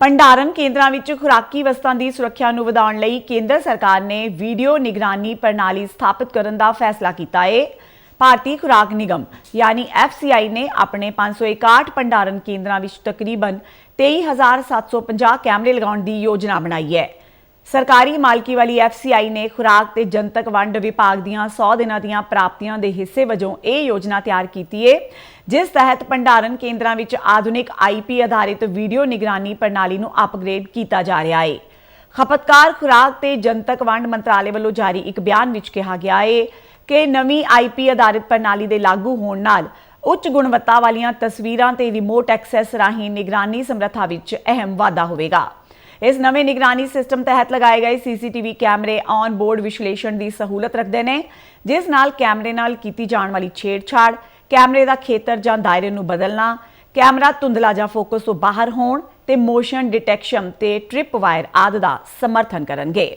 ਭੰਡਾਰਨ ਕੇਂਦਰਾਂ ਵਿੱਚ ਖੁਰਾਕੀ ਵਸਤਾਂ ਦੀ ਸੁਰੱਖਿਆ ਨੂੰ ਵਧਾਉਣ ਲਈ ਕੇਂਦਰ ਸਰਕਾਰ ਨੇ ਵੀਡੀਓ ਨਿਗਰਾਨੀ ਪ੍ਰਣਾਲੀ ਸਥਾਪਿਤ ਕਰਨ ਦਾ ਫੈਸਲਾ ਕੀਤਾ ਹੈ ਭਾਰਤੀ ਖੁਰਾਕ ਨਿਗਮ, ਯਾਨੀ FCI ਨੇ ਆਪਣੇ 561 ਭੰਡਾਰਨ ਕੇਂਦਰਾਂ ਵਿੱਚ ਤਕਰੀਬਨ 23750 ਕੈਮਰੇ ਲਗਾਉਣ ਦੀ ਯੋਜਨਾ ਬਣਾਈ ਹੈ। ਸਰਕਾਰੀ ਮਾਲਕੀ ਵਾਲੀ FCI ਨੇ ਖੁਰਾਕ ਤੇ ਜਨਤਕ ਵੰਡ ਵਿਭਾਗ ਦੀਆਂ 100 ਦਿਨਾਂ ਦੀਆਂ ਪ੍ਰਾਪਤੀਆਂ ਦੇ ਹਿੱਸੇ ਵਜੋਂ ਇਹ ਯੋਜਨਾ ਤਿਆਰ ਕੀਤੀ ਏ, ਜਿਸ ਤਹਿਤ ਭੰਡਾਰਨ ਕੇਂਦਰਾਂ ਵਿੱਚ ਆਧੁਨਿਕ IP ਆਧਾਰਿਤ ਵੀਡੀਓ ਨਿਗਰਾਨੀ ਪ੍ਰਣਾਲੀ ਨੂੰ ਅਪਗ੍ਰੇਡ ਕੀਤਾ ਜਾ ਰਿਹਾ ਏ। ਖਪਤਕਾਰ ਖੁਰਾਕ ਤੇ ਜਨਤਕ ਵੰਡ ਮੰਤਰਾਲੇ ਵੱਲੋਂ ਜਾਰੀ ਇੱਕ ਬਿਆਨ ਵਿੱਚ ਕਿਹਾ ਗਿਆ ਏ ਕਿ ਨਵੀਂ IP ਆਧਾਰਿਤ ਪ੍ਰਣਾਲੀ ਦੇ ਲਾਗੂ ਹੋਣ ਨਾਲ ਉੱਚ ਗੁਣਵੱਤਾ ਵਾਲੀਆਂ ਤਸਵੀਰਾਂ ਤੇ ਰਿਮੋਟ ਐਕਸੈਸ ਰਾਹੀਂ ਨਿਗਰਾਨੀ ਸਮਰੱਥਾ ਵਿੱਚ ਅਹਿਮ ਵਾਧਾ ਹੋਵੇਗਾ। ਇਸ ਨਵੇਂ ਨਿਗਰਾਨੀ ਸਿਸਟਮ ਤਹਿਤ ਲਗਾਏ ਗਏ ਸੀਸੀਟੀਵੀ ਕੈਮਰੇ ਔਨ ਬੋਰਡ ਵਿਸ਼ਲੇਸ਼ਣ ਦੀ ਸਹੂਲਤ ਰੱਖਦੇ ਨੇ, ਜਿਸ ਨਾਲ ਕੈਮਰੇ ਨਾਲ ਕੀਤੀ ਜਾਣ ਵਾਲੀ ਛੇੜਛਾੜ, ਕੈਮਰੇ ਦਾ ਖੇਤਰ ਜਾਂ ਦਾਇਰੇ ਨੂੰ ਬਦਲਣਾ, ਕੈਮਰਾ ਧੁੰਦਲਾ ਜਾਂ ਫੋਕਸ ਤੋਂ ਬਾਹਰ ਹੋਣ ਤੇ ਮੋਸ਼ਨ ਡਿਟੈਕਸ਼ਨ ਤੇ ਟ੍ਰਿਪ ਵਾਇਰ ਆਦਿ ਦਾ ਸਮਰਥਨ ਕਰਨਗੇ।